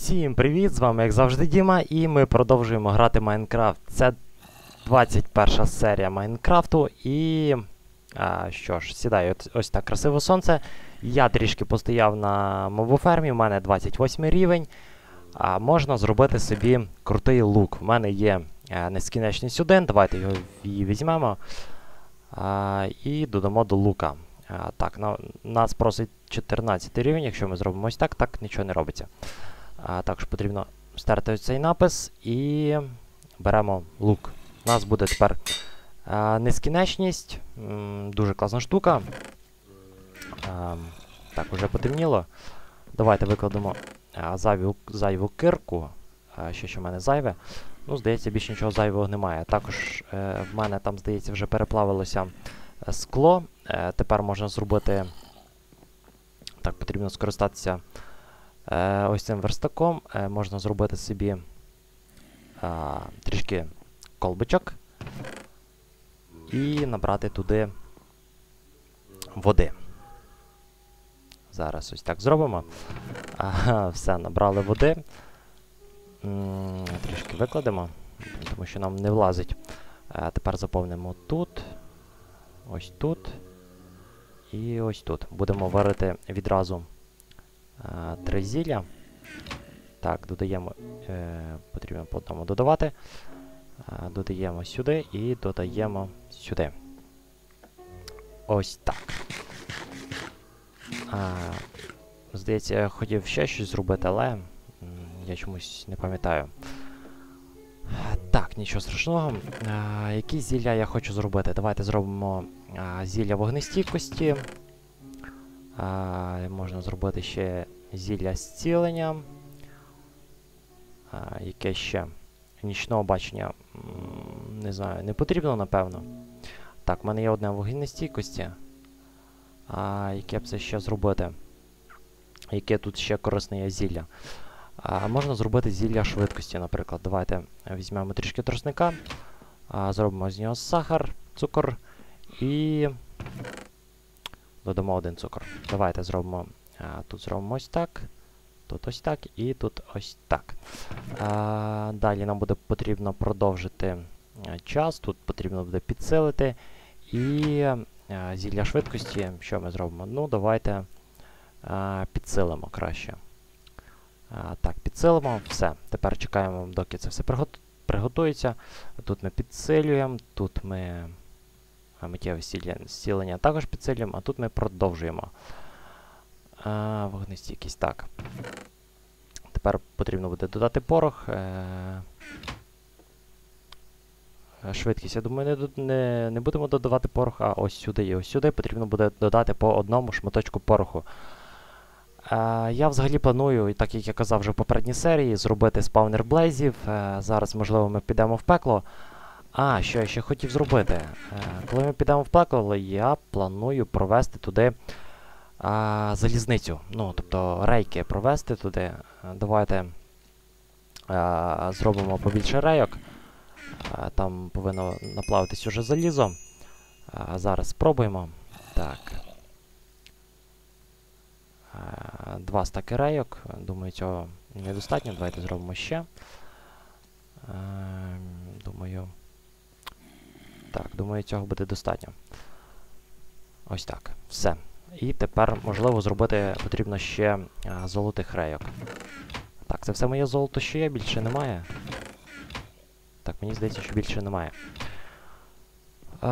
Всім привіт! З вами, як завжди, Діма, і ми продовжуємо грати Майнкрафт. Це 21 серія Майнкрафту. І. А, що ж, сідає ось, так красиво сонце. Я трішки постояв на мобофермі, у мене 28 рівень. А можна зробити собі крутий лук. У мене є е, нескінченність 1, давайте його візьмемо. А, і додамо до лука. А, так, на, нас просить 14 рівень, якщо ми зробимо ось так, так нічого не робиться. А, також потрібно стерти цей напис і беремо лук. У нас буде тепер а, нескінченність, м, дуже класна штука. А, так, уже потемніло. Давайте викладемо а, зайву, зайву кирку. А, що в мене зайве. Ну, здається, більше нічого зайвого немає. Також е, в мене там, здається, вже переплавилося е, скло. Е, тепер можна зробити. Так, потрібно скористатися ось цим верстаком. Е, можна зробити собі е, трішки колбочок і набрати туди води. Зараз ось так зробимо. Все, набрали води. Трішки викладемо, тому що нам не влазить. Е, тепер заповнимо тут, ось тут і ось тут. Будемо варити відразу е. Так, додаємо, е, потрібно по одному додавати. Е, додаємо сюди і додаємо сюди. Ось так. А, здається, я хотів ще щось зробити, але я чомусь не пам'ятаю. Так, нічого страшного. А, які зілля я хочу зробити? Давайте зробимо а, зілля вогнестійкості. А, можна зробити ще зілля зцілення. А, яке ще? Нічного бачення. Не знаю, не потрібно, напевно. Так, в мене є одне вогнестійкості. А, яке б це ще зробити? Яке тут ще корисне є зілля? А, можна зробити зілля швидкості, наприклад. Давайте візьмемо трішки тросника, а, зробимо з нього сахар, цукор і додамо один цукор. Давайте зробимо. А, тут зробимо ось так, тут ось так і тут ось так. А, далі нам буде потрібно продовжити час, тут потрібно буде підсилити. І а, зілля швидкості, що ми зробимо? Ну, давайте а, підсилимо краще. А, так, підсилимо, все. Тепер чекаємо, доки це все приготується. Тут ми підсилюємо, тут ми миттєве зцілення- також підсилюємо, а тут ми продовжуємо. А, вогнестійкість, так. Тепер потрібно буде додати порох. Е... е, Швидкість, я думаю, не, не, не будемо додавати порох, а ось сюди і ось сюди потрібно буде додати по одному шматочку пороху. Е, я взагалі планую, так як я казав вже в попередній серії, зробити спаунер блейзів. Е, зараз, можливо, ми підемо в пекло. А, що я ще хотів зробити? Е, коли ми підемо в пекло, я планую провести туди а, залізницю. Ну, тобто рейки провести туди. Е, Давайте а, зробимо побільше рейок. А, там повинно наплавитись уже залізо. А, зараз спробуємо. Так. Е, Два стаки рейок. Думаю, цього недостатньо. Давайте зробимо ще. Ем, Думаю. Так, думаю, цього буде достатньо. Ось так. Все. І тепер, можливо, зробити потрібно ще а, золотих рейок. Так, це все моє золото, що є, більше немає. Так, мені здається, що більше немає. У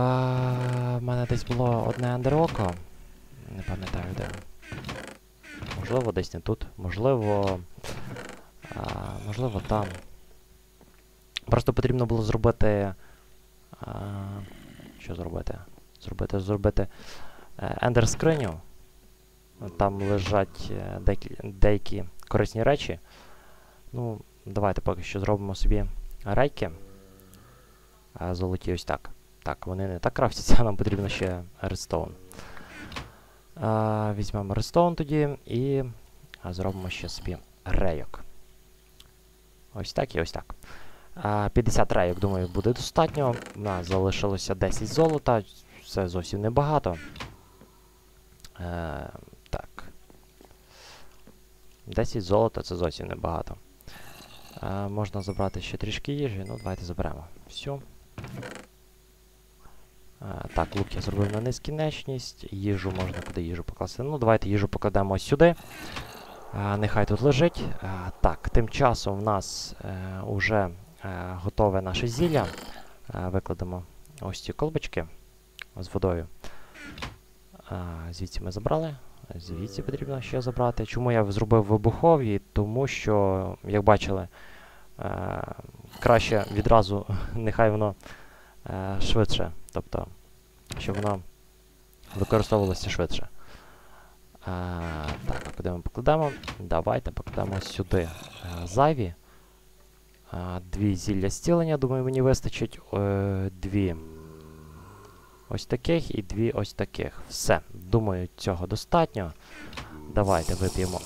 мене десь було одне андероко. Не пам'ятаю де. Можливо, десь не тут. Можливо. А, можливо, там. Просто потрібно було зробити. А, що зробити? Зробити, зробити ендер скриню. Там лежать е, деякі, деякі корисні речі. Ну, давайте поки що зробимо собі рейки. Золоті ось так. Так, вони не так крафтяться, нам потрібно ще редстоун. Візьмемо редстоун тоді і зробимо ще собі рейок. Ось так і ось так. А, 50 рейок, думаю, буде достатньо. У нас залишилося 10 золота. Це зовсім небагато. Е, так. 10 золота це зовсім небагато. Е, можна забрати ще трішки їжі, ну давайте заберемо. Все. Е, так, лук я зробив на нескінченність. Їжу можна куди їжу покласти. Ну, давайте їжу покладемо ось сюди. Е, нехай тут лежить. Е, так, тим часом в нас е, уже готове наше зілля. Е, викладемо ось ці колбочки з водою. Е, звідси ми забрали. Звідси потрібно ще забрати. Чому я зробив вибухові? Тому що, як бачили, е, краще відразу, нехай воно е, швидше. Тобто, щоб воно використовувалося швидше. Е, так, куди покладемо? Давайте покладемо сюди е, зайві. Дві зілля зцілення, думаю, мені вистачить. Е, дві ось таких і дві ось таких. Все. Думаю, цього достатньо. Давайте вип'ємо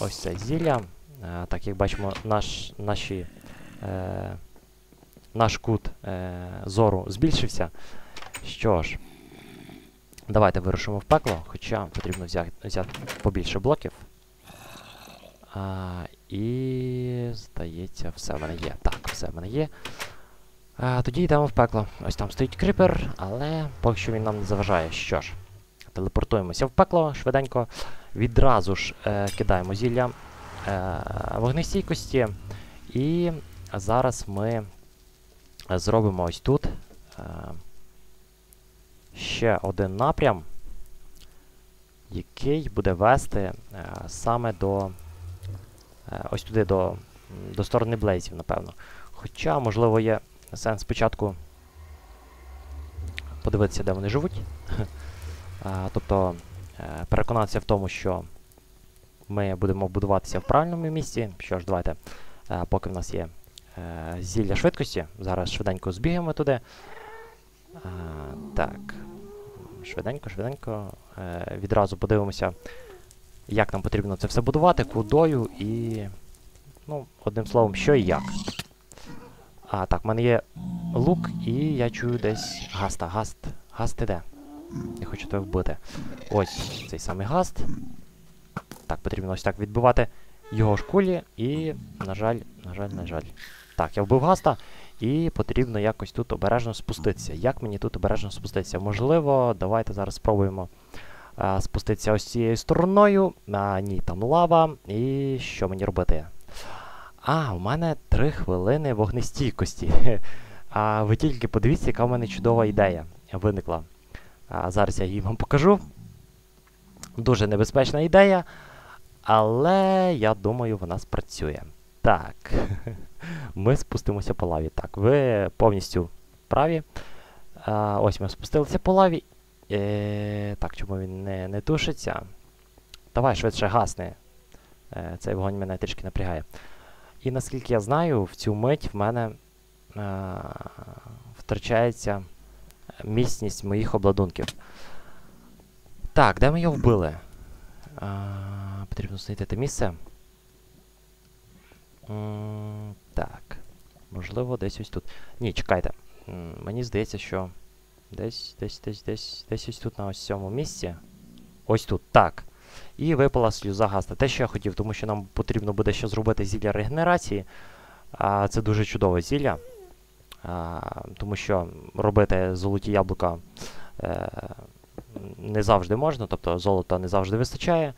ось це зілля. Е, так, як бачимо, наш, наші, е, наш кут е, зору збільшився. Що ж, давайте вирушимо в пекло, хоча потрібно взяти, взяти побільше блоків. А, і, здається, все в мене є. Так, все в мене є. А, тоді йдемо в пекло. Ось там стоїть кріпер, але поки що він нам не заважає. Що ж, телепортуємося в пекло швиденько. Відразу ж е, кидаємо зілля е, вогнестійкості. І зараз ми зробимо ось тут е, ще один напрям, який буде вести е, саме до ось туди до, до сторони блейзів, напевно. Хоча, можливо, є сенс спочатку подивитися, де вони живуть. Тобто е, переконатися в тому, що ми будемо будуватися в правильному місці. Що ж, давайте, е, поки в нас є е, зілля швидкості, зараз швиденько збігаємо туди. Так. Швиденько, швиденько. Е, відразу подивимося, як нам потрібно це все будувати, кудою і. Ну, одним словом, що і як. А, так, в мене є лук, і я чую десь гаста. Гаст. Гаст іде. Я хочу тебе вбити. Ось цей самий гаст. Так, потрібно ось так відбивати його ж кулі. І, на жаль, на жаль, на жаль. Так, я вбив гаста. І потрібно якось тут обережно спуститися. Як мені тут обережно спуститися? Можливо, давайте зараз спробуємо а, спуститися ось цією стороною. А, ні, там лава. І що мені робити? А, у мене 3 хвилини вогнестійкості. А ви тільки подивіться, яка в мене чудова ідея виникла. А, зараз я її вам покажу. Дуже небезпечна ідея, але я думаю, вона спрацює. Так. Ми спустимося по лаві. Так, ви повністю праві. А, ось ми спустилися по лаві. Е, так, чому він не, не тушиться? Давай швидше гасни. Е, цей вогонь мене трішки напрягає. І наскільки я знаю, в цю мить в мене е, втрачається міцність моїх обладунків. Так, де ми його вбили? Е, потрібно знайти те місце. Так. Можливо, десь ось тут. Ні, чекайте. Мені здається, що десь, десь, десь, десь, десь ось тут на ось цьому місці. Ось тут, так. І випала сльоза гаста. Те, що я хотів, тому що нам потрібно буде ще зробити зілля регенерації. А, Це дуже чудове зілля. А, Тому що робити золоті яблука е, не завжди можна, тобто золота не завжди вистачає.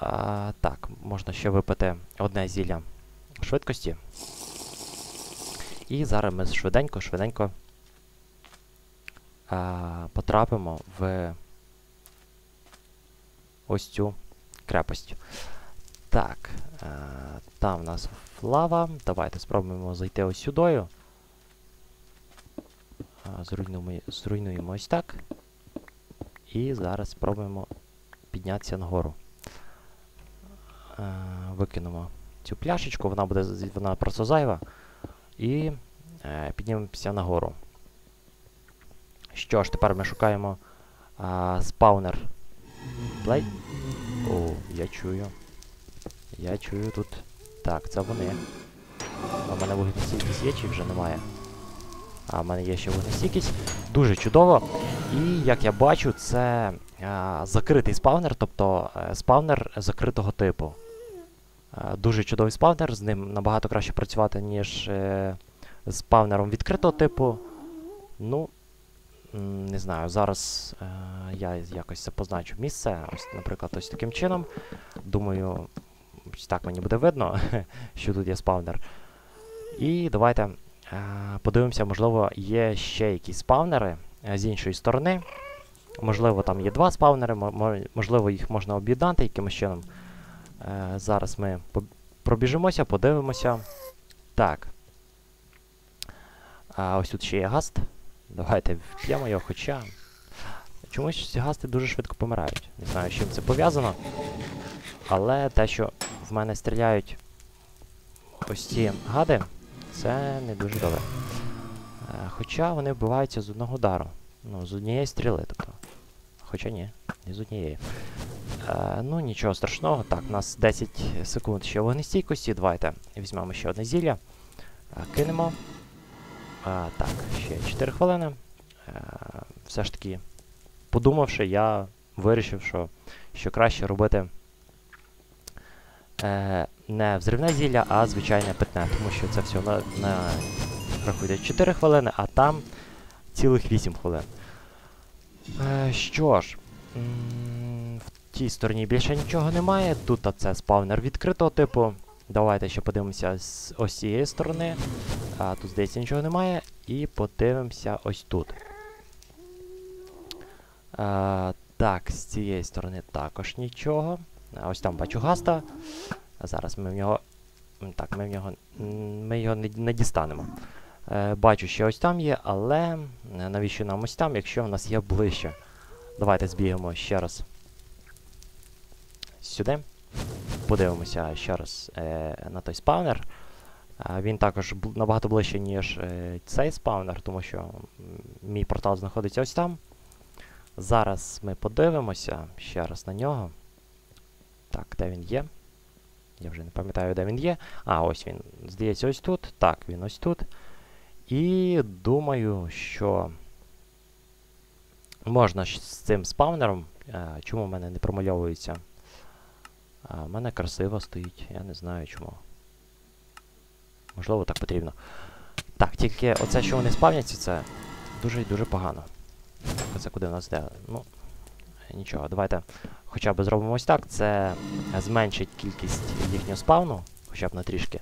А, Так, можна ще випити одне зілля швидкості. І зараз ми швиденько-швиденько потрапимо в ось цю крепость. Так, е, там в нас лава. Давайте спробуємо зайти ось сюдою. Зруйнуємо, зруйнуємо ось так. І зараз спробуємо піднятися нагору. Е, викинемо цю пляшечку, вона буде вона просто зайва. І е, піднімемося нагору. Що ж, тепер ми шукаємо а, спаунер. Плей. О, я чую. Я чую тут. Так, це вони. А в мене вогнестійкість є чи вже немає? А в мене є ще вогнестійкість. Дуже чудово. І як я бачу, це а, закритий спаунер, тобто спаунер закритого типу. Е, дуже чудовий спавнер, з ним набагато краще працювати, ніж е, з спавнером відкритого типу. Ну, не знаю, зараз е, я якось це позначу місце. Ось, наприклад, ось таким чином. Думаю, так мені буде видно, що тут є спавнер. І давайте е, подивимося, можливо, є ще якісь спавнери е, з іншої сторони. Можливо, там є два спавнери, мо- мо- можливо, їх можна об'єднати якимось чином. Е, зараз ми пробіжимося, подивимося. Так. А ось тут ще є гаст. Давайте вп'ємо його, хоча. Чомусь ці гасти дуже швидко помирають. Не знаю, з чим це пов'язано. Але те, що в мене стріляють ось ці гади, це не дуже добре. Е, хоча вони вбиваються з одного удару. Ну, з однієї стріли, тобто. Хоча ні, не з однієї. Е, ну, нічого страшного. Так, у нас 10 секунд ще вогнестійкості. Давайте візьмемо ще одне зілля. Е, кинемо. А, так, ще 4 хвилини. Е, все ж таки, подумавши, я вирішив, що, що краще робити е, не взривне зілля, а звичайне питне, тому що це все на, на рахуйте 4 хвилини, а там цілих 8 хвилин. Е, що ж, в тій стороні більше нічого немає. Тут це спавнер відкритого типу. Давайте ще подивимося з ось цієї сторони. А, тут, здається, нічого немає. І подивимося ось тут. А, так, з цієї сторони також нічого. А, ось там бачу гаста. А зараз ми в нього. Так, ми в нього. Ми його не, не дістанемо. Е, бачу, що ось там є, але е, навіщо нам ось там, якщо в нас є ближче? Давайте збігаємо ще раз. Сюди. Подивимося ще раз е, на той спавнер. Він також набагато ближче, ніж е, цей спавнер, тому що мій портал знаходиться ось там. Зараз ми подивимося ще раз на нього. Так, де він є? Я вже не пам'ятаю, де він є. А, ось він. Здається, ось тут. Так, він ось тут. І думаю, що можна з цим спавнером. Е, чому в мене не промальовується? В мене красиво стоїть, я не знаю чому. Можливо, так потрібно. Так, тільки оце, що вони спавняться, це дуже і дуже погано. Це куди в нас йде? Ну, нічого, давайте хоча б зробимо ось так. Це зменшить кількість їхнього спавну, хоча б на трішки.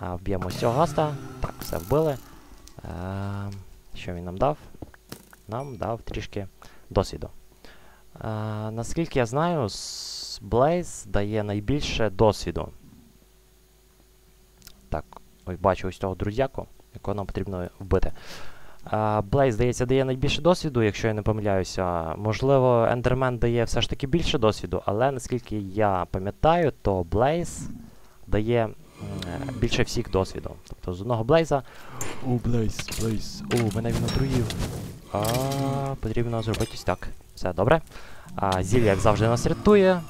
Вб'ємо ось цього гаста. Так, все вбили. Е, що він нам дав? Нам дав трішки досвіду. Е, наскільки я знаю, Blaze дає найбільше досвіду. Ой, бачу ось того друзяку, якого нам потрібно вбити. Blaze, здається, дає найбільше досвіду, якщо я не помиляюся. Можливо, Enderman дає все ж таки більше досвіду, але наскільки я пам'ятаю, то Blaze дає більше всіх досвіду. Тобто з одного Блейза. О, Блейз, Блейз. О, мене він отруїв. А, потрібно зробити ось так. Все добре. А, зілля, як завжди, нас рятує.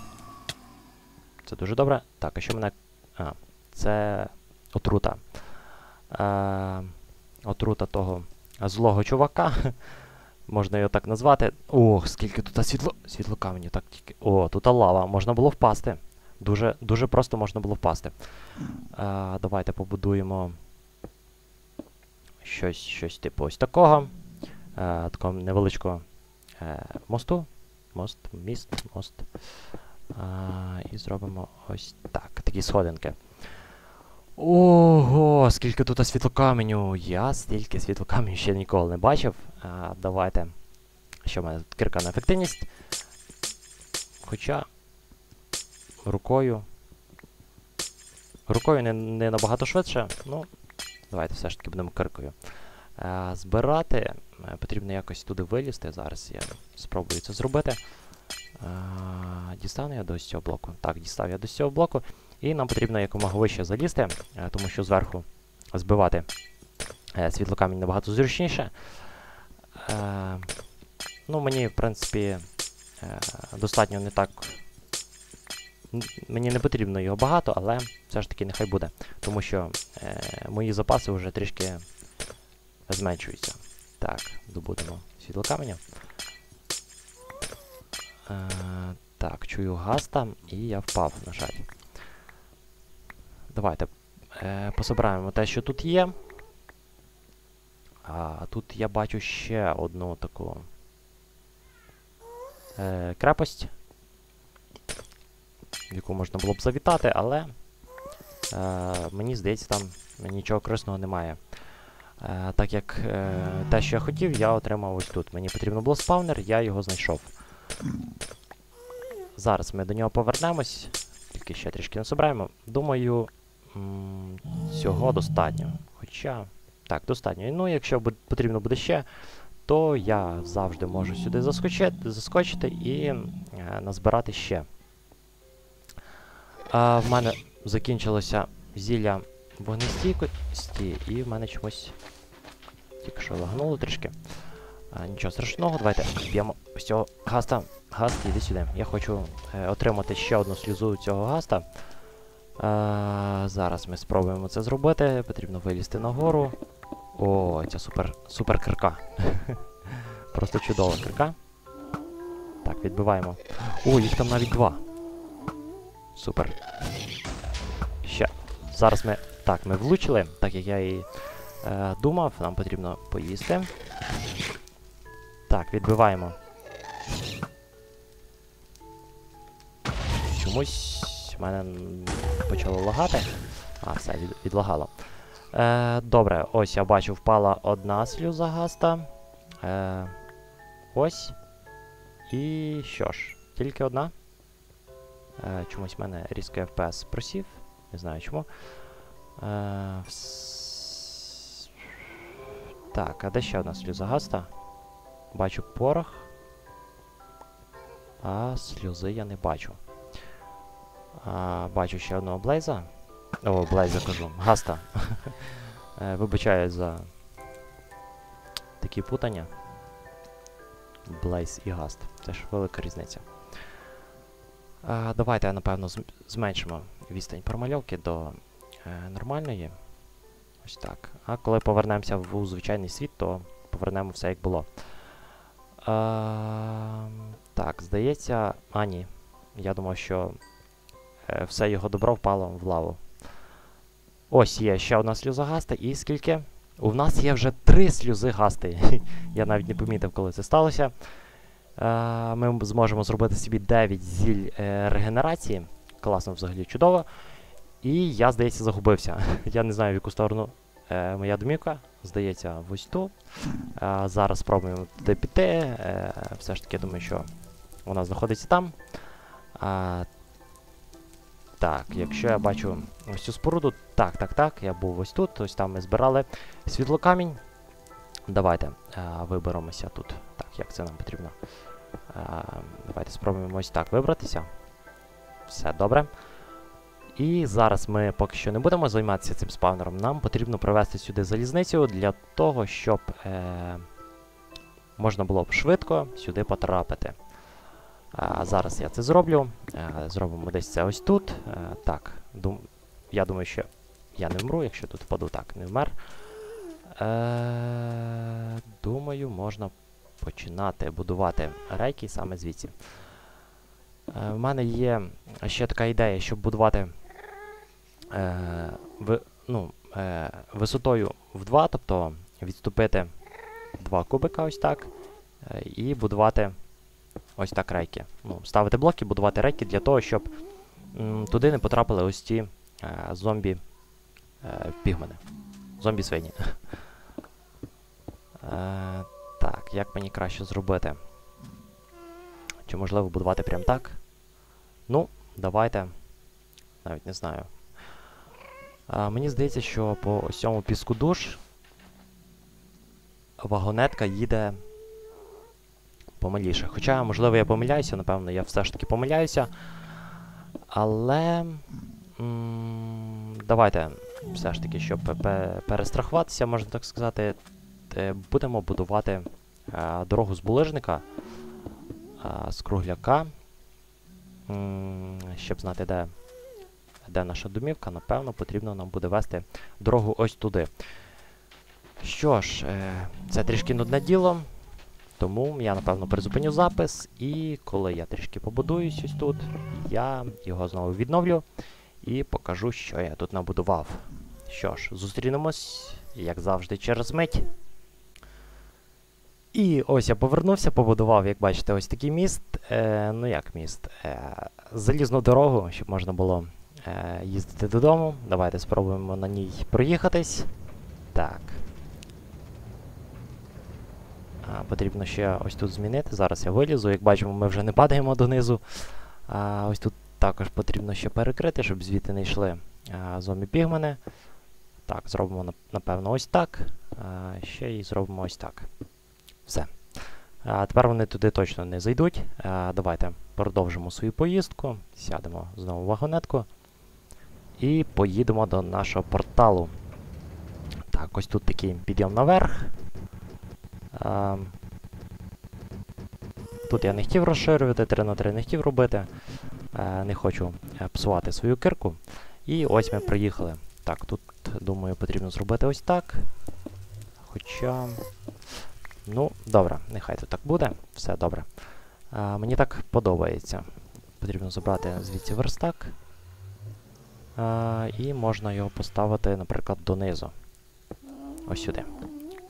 Це дуже добре. Так, а що мене. А, це отрута. А, отрута того злого чувака. Можна його так назвати. Ох, скільки тут світло. Світло каменю, так тільки. О, тут лава. Можна було впасти. Дуже, дуже просто можна було впасти. А, давайте побудуємо щось, щось типу ось такого. А, такого невеличкого е, мосту. Мост, міст, мост. А, і зробимо ось так. Такі сходинки. Ого, скільки тут світлокаменю. Я стільки світлокаменю ще ніколи не бачив. А, давайте. Що в мене тут кирка на ефективність. Хоча рукою. Рукою не, не набагато швидше. Ну, давайте все ж таки будемо киркою. Е, збирати. Е, потрібно якось туди вилізти. Зараз я спробую це зробити. Е, дістану я до цього блоку. Так, дістав я до цього блоку. І нам потрібно якомога вище залізти, е, тому що зверху збивати е, світлокамінь набагато зручніше. Е, ну, мені, в принципі, достатньо не так. Мені не потрібно його багато, але все ж таки нехай буде. Тому що мої запаси вже трішки зменшуються. Так, добудемо світлокаменя. Так, чую газ там, і я впав, на жаль. Давайте е, пособираємо те, що тут є. А тут я бачу ще одну таку е, крепость, яку можна було б завітати, але е, мені здається, там нічого корисного немає. Е, так як е, те, що я хотів, я отримав ось тут. Мені потрібно було спавнер, я його знайшов. Зараз ми до нього повернемось, тільки ще трішки насобираємо. Думаю, м, цього достатньо. Хоча, так, достатньо. Ну, якщо потрібно буде ще, то я завжди можу сюди заскочити, заскочити і е, назбирати ще. А, в мене закінчилося зілля вогнестійкості, і в мене чомусь тільки що лагнуло трішки. А, нічого страшного, давайте б'ємо ось цього гаста. Гаст, іди сюди. Я хочу е, отримати ще одну сльозу цього гаста. А, зараз ми спробуємо це зробити. Потрібно вилізти нагору. О, ця супер, супер кирка. Просто чудова кирка. Так, відбиваємо. О, їх там навіть два. Супер. Ще. Зараз ми. Так, ми влучили, так як я і е, думав, нам потрібно поїсти. Так, відбиваємо. Чомусь в мене почало лагати. А, все, від, відлагало. Е, добре, ось я бачу, впала одна сльоза гаста. Е, ось. І що ж, тільки одна. Е, чомусь в мене різко FPS просів. Не знаю чому. Е, вс- Так, а де ще одна сльоза гаста? Бачу порох. А сльози я не бачу. Бачу ще одного Блейза. О, Блейза кажу. Гаста. Е, Вибачаю за такі путання. Блейз і Гаст. Це ж велика різниця. А, давайте, напевно, зменшимо відстань промальовки до е, нормальної. Ось так. А коли повернемося в звичайний світ, то повернемо все як було. А, так, здається. А, ні. Я думав, що все його добро впало в лаву. Ось є ще одна сльоза гаста. І скільки? У нас є вже три сльози гасти. Я навіть не помітив, коли це сталося. Е, ми зможемо зробити собі 9 зіль е, регенерації. Класно, взагалі, чудово. І я, здається, загубився. Я не знаю, в яку сторону е, моя домівка. Здається, ось ту. Е, зараз спробуємо туди піти. Е, все ж таки, думаю, що вона знаходиться там. Так, якщо я бачу ось цю споруду, так, так, так, я був ось тут, ось там ми збирали світлокамінь. Давайте а, виберемося тут. Так, як це нам потрібно? А, давайте спробуємо ось так вибратися. Все добре. І зараз ми поки що не будемо займатися цим спавнером. Нам потрібно провести сюди залізницю для того, щоб е, можна було б швидко сюди потрапити. Зараз я це зроблю. Е, зробимо десь це ось тут. Е, так, дум, я думаю, що я не вмру, якщо тут впаду, так, не вмер. Е, думаю, можна починати будувати рейки саме звідси. Е, мене є ще така ідея, щоб будувати е, в, ну, е, висотою в 2, тобто відступити 2 кубика ось так. Е, і будувати ось так рейки. Ну, ставити блоки, будувати рейки для того, щоб м, туди не потрапили ось ці е, зомбі е, пігмени. Зомбі свині. Е, так, як мені краще зробити? Чи можливо будувати прям так? Ну, давайте. Навіть не знаю. А, мені здається, що по ось цьому піску душ вагонетка їде помаліше. Хоча, можливо, я помиляюся, напевно, я все ж таки помиляюся. Але. давайте все ж таки, щоб перестрахуватися, можна так сказати, е, будемо будувати е, дорогу з булижника, е, з кругляка. Щоб знати, де, де наша домівка, напевно, потрібно нам буде вести дорогу ось туди. Що ж, це трішки нудне діло. Тому я, напевно, призупиню запис, і коли я трішки побудуюсь ось тут, я його знову відновлю. і покажу, що я тут набудував. Що ж, зустрінемось, як завжди, через мить. І ось я повернувся, побудував, як бачите, ось такий міст. Е, ну як міст? Е, залізну дорогу, щоб можна було е, їздити додому. Давайте спробуємо на ній проїхатись. Так. Потрібно ще ось тут змінити. Зараз я вилізу. Як бачимо, ми вже не падаємо донизу. А, ось тут також потрібно ще перекрити, щоб звідти не йшли зомбі-пігмени. Так, зробимо, напевно, ось так. А, ще і зробимо ось так. Все. А, Тепер вони туди точно не зайдуть. А, Давайте продовжимо свою поїздку. Сядемо знову в вагонетку. І поїдемо до нашого порталу. Так, ось тут такий підйом наверх. Тут я не хотів розширювати, 3 на 3 не хотів робити. А, не хочу е, псувати свою кирку. І ось ми приїхали. Так, тут, думаю, потрібно зробити ось так. Хоча. Ну, добре, нехай це так буде. Все добре. А, Мені так подобається. Потрібно забрати звідси верстак. І можна його поставити, наприклад, донизу. Ось сюди.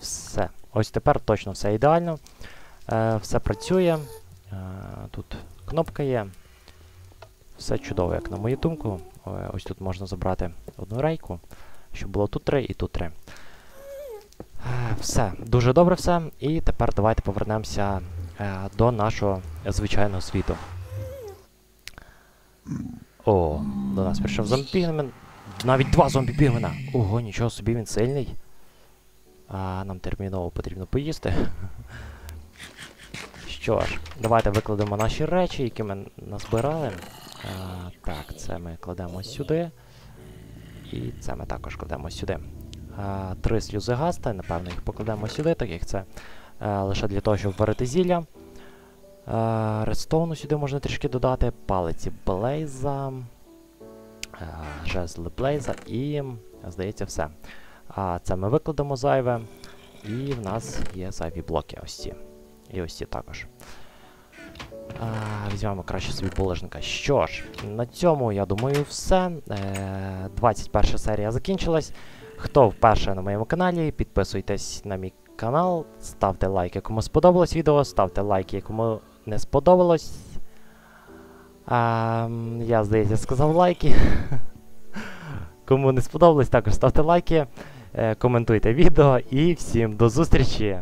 Все. Ось тепер точно все ідеально. Е, Все працює. Е, Тут кнопка є. Все чудово, як на мою думку. Ось тут можна забрати одну рейку, щоб було тут три і тут три. Все, дуже добре все. І тепер давайте повернемося е, до нашого звичайного світу. О, до нас прийшов зомбі-пігмен. Навіть два зомбі-пігмена. Ого, нічого собі він сильний. А, Нам терміново потрібно поїсти. Що ж, давайте викладемо наші речі, які ми назбирали. А, Так, це ми кладемо сюди. І це ми також кладемо сюди. А, Три сльози гаста, напевно, їх покладемо сюди, так як це а, лише для того, щоб варити зілля. Редстоуну сюди можна трішки додати, палиці Блейза, жезли Блейза і, здається, все. А Це ми викладемо зайве. І в нас є зайві блоки ось ці. І ось ці також. А, Візьмемо краще собі булежника. Що ж, на цьому, я думаю, все. Е, 21 серія закінчилась. Хто вперше на моєму каналі, підписуйтесь на мій канал, ставте лайки, кому сподобалось відео, ставте лайки, кому не сподобалось. А, Я, здається, сказав лайки. Кому не сподобалось, також ставте лайки, е, коментуйте відео і всім до зустрічі!